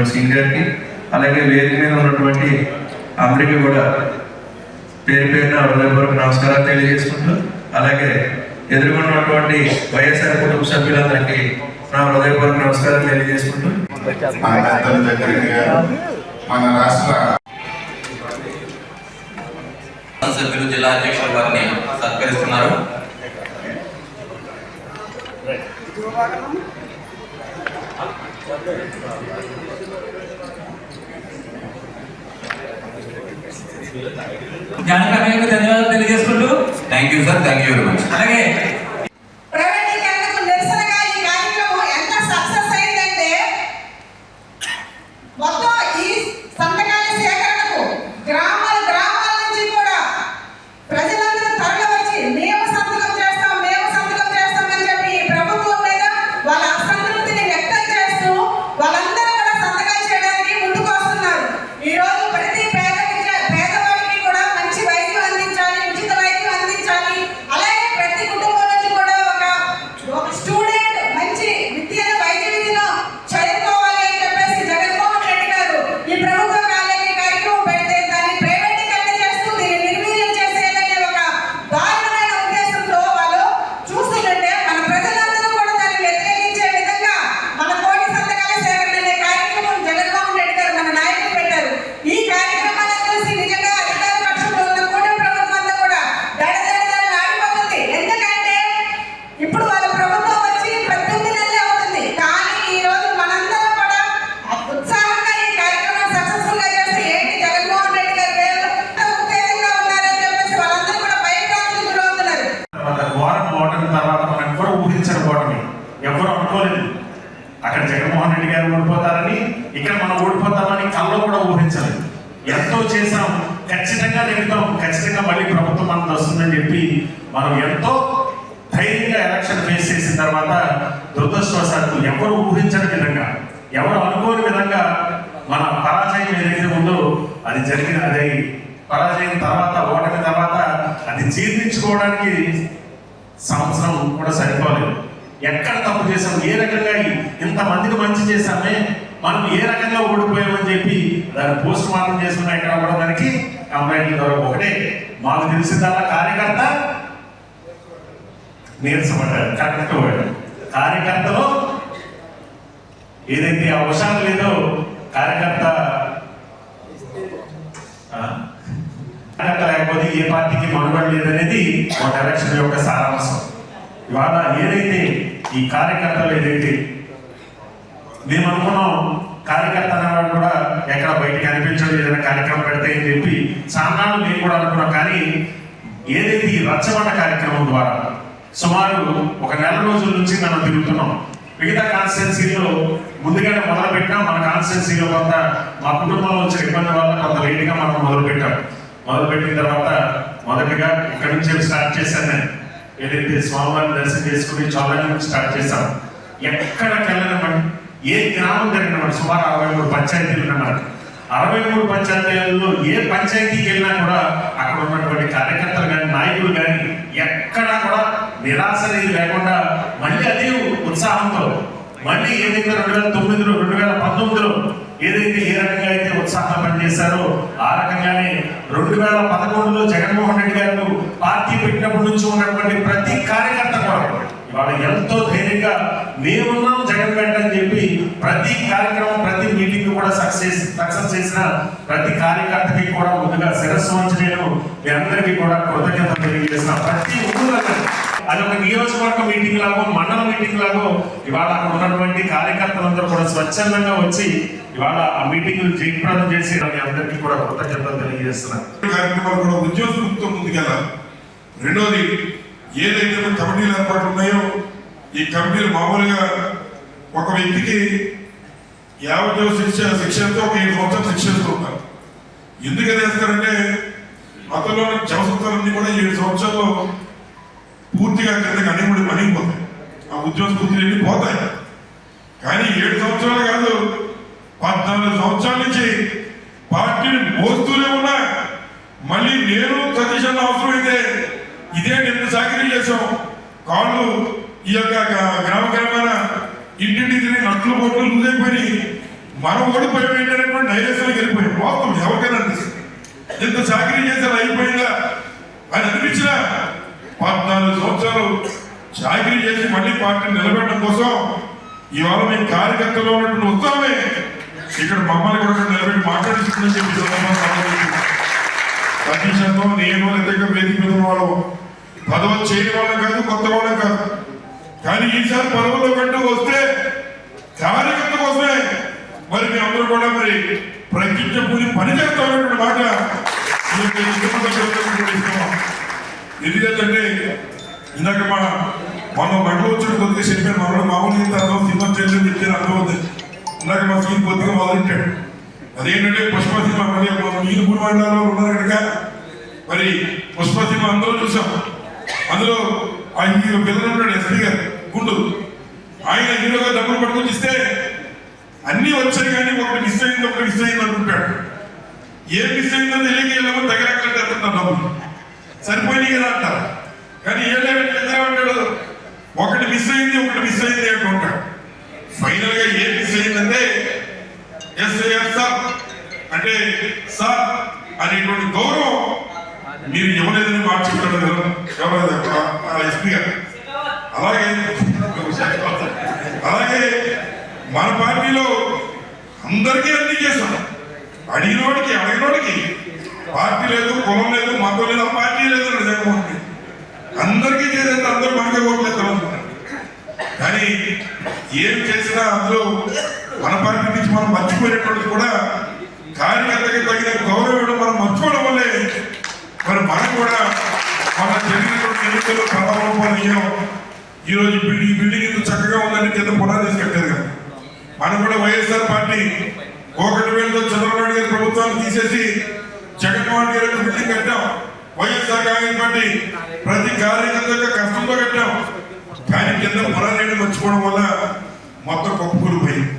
చేసినటువంటి సింగ్ గారికి అలాగే వేదిక మీద ఉన్నటువంటి అందరికీ కూడా పేరు పేరున హృదయపూర్వక నమస్కారాలు తెలియజేసుకుంటూ అలాగే ఎదుర్కొన్నటువంటి వైఎస్ఆర్ కుటుంబ సభ్యులందరికీ నా హృదయపూర్వక నమస్కారాలు తెలియజేసుకుంటూ. మన మన రాష్ట్ర సభ్యులు జిల్లా అధ్యక్షులు వారిని సత్కరిస్తున్నారు. జానకమ్మకు ధన్యవాదాలు తెలియజేసుకుంటూ thank you sir thank you very much అలాగే కల్లో ఎంతో చేసాం ఖచ్చితంగా నెగ్గుతాం ఖచ్చితంగా మళ్ళీ ప్రభుత్వం మనకు వస్తుందని చెప్పి మనం ఎంతో ధైర్యంగా ఎలక్షన్ ఫేస్ చేసిన తర్వాత దురదృష్టవశాత్తు ఎవరు ఊహించని విధంగా ఎవరు అనుకోని విధంగా మన పరాజయం ఏదైతే ఉందో అది జరిగిన అదే పరాజయం తర్వాత ఓటమి తర్వాత అది జీర్ణించుకోవడానికి సంవత్సరం కూడా సరిపోలేదు. ఎక్కడ తప్పు చేసాం ఏ రకంగా ఇంతమందికి మంచి చేశామే? మనం ఏ రకంగా ఓడిపోయామని చెప్పి దాన్ని పోస్ట్ మార్టం చేసుకున్నా ఎక్కడ కూడా దానికి కంప్లైంట్ల ద్వారా ఒకటే. మాకు తెలిసిందల్లా కార్యకర్త నీరసపడ్డాడు కరెక్ట్ వాడు. కార్యకర్తలో ఏదైతే అవసరం లేదో కార్యకర్త కార్యకర్త లేకపోతే ఏ పార్టీకి మనుగడ లేదనేది ఒక ఎలక్షన్ యొక్క సారాంశం. ఇవాళ ఏదైతే ఈ కార్యకర్తలు ఏదైతే మేము అనుకున్నాం కార్యకర్త అనేవాడు కూడా ఎక్కడ బయటకు కనిపించడం ఏదైనా కార్యక్రమం పెడితే అని చెప్పి చాన్నాళ్ళు మేము కూడా అనుకున్నాం. కానీ ఏదైతే ఈ రచ్చబండ కార్యక్రమం ద్వారా సుమారు ఒక నెల రోజుల నుంచి మనం తిరుగుతున్నాం. మిగతా కాన్స్టిట్యున్సీలో ముందుగానే మొదలుపెట్టినా. మన కాన్స్టిట్యున్సీలో కొంత మా కుటుంబంలో వచ్చిన ఇబ్బంది వల్ల కొంత లేట్గా మనం మొదలు పెట్టాం మొదలు పెట్టిన తర్వాత మొదటిగా ఇక్కడి నుంచి స్టార్ట్ చేశాను నేను. ఏదైతే స్వామివారిని దర్శనం చేసుకుని చౌదరి నుంచి స్టార్ట్ చేశాం. ఎక్కడికి ఏ గ్రామం జరిగినామండి సుమారు అరవై మూడు పంచాయతీలు ఉన్నమాట. అరవై మూడు పంచాయతీలలో ఏ పంచాయతీకి వెళ్ళినా కూడా అక్కడ ఉన్నటువంటి కార్యకర్తలు కానీ నాయకులు కానీ ఎక్కడా కూడా నిరాశ అనేది లేకుండా మళ్ళీ అదే ఉత్సాహంతో మళ్ళీ ఏదైతే రెండు వేల తొమ్మిదిలో రెండు వేల పంతొమ్మిదిలో ఏదైతే ఏ రకంగా అయితే ఉత్సాహం పనిచేశారో ఆ రకంగానే రెండు వేల పదకొండులో జగన్మోహన్ రెడ్డి గారు పార్టీ పెట్టినప్పటి నుంచి ఉన్నటువంటి ప్రతి కార్యకర్త వాళ్ళు ఎంతో ధైర్యంగా మేమున్నాం జగన్ వెంట అని చెప్పి ప్రతి కార్యక్రమం ప్రతి మీటింగ్ కూడా సక్సెస్ సక్సెస్ చేసిన ప్రతి కార్యకర్తకి కూడా ముందుగా శిరస్సు వంచి నేను మీ అందరికీ కూడా కృతజ్ఞత తెలియజేసిన ప్రతి ఊళ్ళో అది ఒక నియోజకవర్గ మీటింగ్ లాగో మండల మీటింగ్ లాగో ఇవాళ అక్కడ ఉన్నటువంటి కార్యకర్తలందరూ కూడా స్వచ్ఛందంగా వచ్చి ఇవాళ ఆ మీటింగ్ జయప్రదం చేసి మీ అందరికీ కూడా కృతజ్ఞతలు తెలియజేస్తున్నారు కార్యక్రమాలు కూడా ఉద్యోగంతో ముందుకెళ్ళాలి. రెండోది ఏదైతే కమిటీలు ఏర్పాటు ఉన్నాయో ఈ కమిటీలు మామూలుగా ఒక వ్యక్తికి యావజ్జీవ శిక్ష శిక్షతో ఒక ఏడు సంవత్సరాలు శిక్షిస్తూ ఉంటారు. ఎందుకని వేస్తారంటే అతనిలో జవసత్వాలన్నీ కూడా ఏడు సంవత్సరాల్లో పూర్తిగా కిందకి అనిపడి అనిగిపోతాయి ఆ ఉద్యోగ స్ఫూర్తిలు పోతాయి? కానీ ఏడు సంవత్సరాలు కాదు పద్నాలుగు సంవత్సరాల నుంచి పార్టీని మోస్తూనే ఉన్నా మళ్ళీ నేను సతీష్ అన్న అవసరమైతే ఇదే నిన్న సాకిరీ చేశాం. కాళ్ళు ఈ యొక్క గ్రామ గ్రామాన ఇంటింటి తిరిగి నట్లు బొట్లు లూజైపోయి మనం భయం ఏంటనేటువంటి డైరెక్షన్కి వెళ్ళిపోయాం. వాస్తవం ఎవరికైనా అనిపిస్తుంది. ఇంత చాకరీ చేసేది అయిపోయిందా? అని అనిపించిన పద్నాలుగు సంవత్సరాలు చాకరీ చేసి మళ్ళీ పార్టీని నిలబెట్టడం కోసం ఇవాళ మీ కార్యకర్తలో ఉన్నటువంటి ఉత్సాహమే. ఇక్కడ మమ్మల్ని కూడా నిలబెట్టి మాట్లాడిస్తుందని చెప్పి ఈ సందర్భంగా ఆలోచిస్తున్నాను. శాతం నేను లేదా వేదిక మీద వాళ్ళు పదవి చేయని వాళ్ళం కాదు కొత్త వాళ్ళం కాదు. కానీ ఈసారి పదవుల్లో కంటూ వస్తే కార్యకర్త కోసమే మరి మీ అందరూ కూడా మరి ప్రతిజ్ఞపూరి పని చేస్తామన్నటువంటి మాట ఎందుకంటే ఇందాక మన మన బండ్లు వచ్చిన కొద్దిగా చెప్పాను మనలో మామూలు ఇంత సినిమా చేయలేదు చెప్తే అర్థం అవుతుంది ఇందాక మా సీన్ కొద్దిగా మొదలెట్టాడు. అదేంటంటే పుష్ప సినిమా మరి మీరు మూడు మండలాల్లో ఉన్నారు కనుక? మరి పుష్ప సినిమా అందరూ చూసాం. అందులో ఆయన పిల్లలు ఉంటాడు ఎస్పీ గారు గుండు. ఆయన హీరోగా డబ్బులు పట్టుకొని ఇస్తే అన్ని వచ్చాయి కానీ ఒకటి మిస్ అయింది ఒకటి మిస్ అయింది అనుకుంటాడు ఏం మిస్ అయిందో తెలియక వెళ్ళమో తగలక్కలంటే అతను డబ్బులు. సరిపోయినాయి కదా అంటారు. కానీ ఏళ్ళ అంటాడు ఒకటి మిస్ అయింది ఒకటి మిస్ అయింది అంటుంటాడు ఫైనల్గా ఏం మిస్ అయిందంటే ఎస్ ఎస్ సార్. అంటే సార్ అనేటువంటి గౌరవం మీరు ఇవ్వలేదని మాట చెప్పాడు ఎవరు ఎస్పీ గారు. అలాగే అలాగే మన పార్టీలో అందరికీ అన్ని చేశాం. అడిగినోడికి అడిగినోడికి పార్టీ లేదు కులం లేదు మతం లేదు ఆ పార్టీ లేదు జగన్మోహన్ రెడ్డి. అందరికీ చేసేది అందరూ మనకే ఓట్లు కానీ ఏం చేసినా అందులో మన పార్టీ నుంచి మనం మర్చిపోయినటువంటి కూడా కార్యకర్తకి తగిన గౌరవం మనం మర్చిపోవడం మరి మనం కూడా మన జరిగినటువంటి ఎన్నికల్లో ప్రభావం అయ్యాం ఈ ఈ బిల్డింగ్ ఇంత చక్కగా ఉందని కింద పునాది కట్టారు కదా. మనం కూడా వైఎస్ఆర్ పార్టీ ఒకటి వేలతో చంద్రబాబు గారి ప్రభుత్వాన్ని తీసేసి జగన్మోహన్ గారి బిల్డింగ్ కట్టాం. వైఎస్ఆర్ కాంగ్రెస్ పార్టీ ప్రతి కార్యకర్త కష్టంతో కట్టాం. కానీ కింద పునాది మర్చిపోవడం వల్ల మొత్తం కుప్పకూలిపోయింది.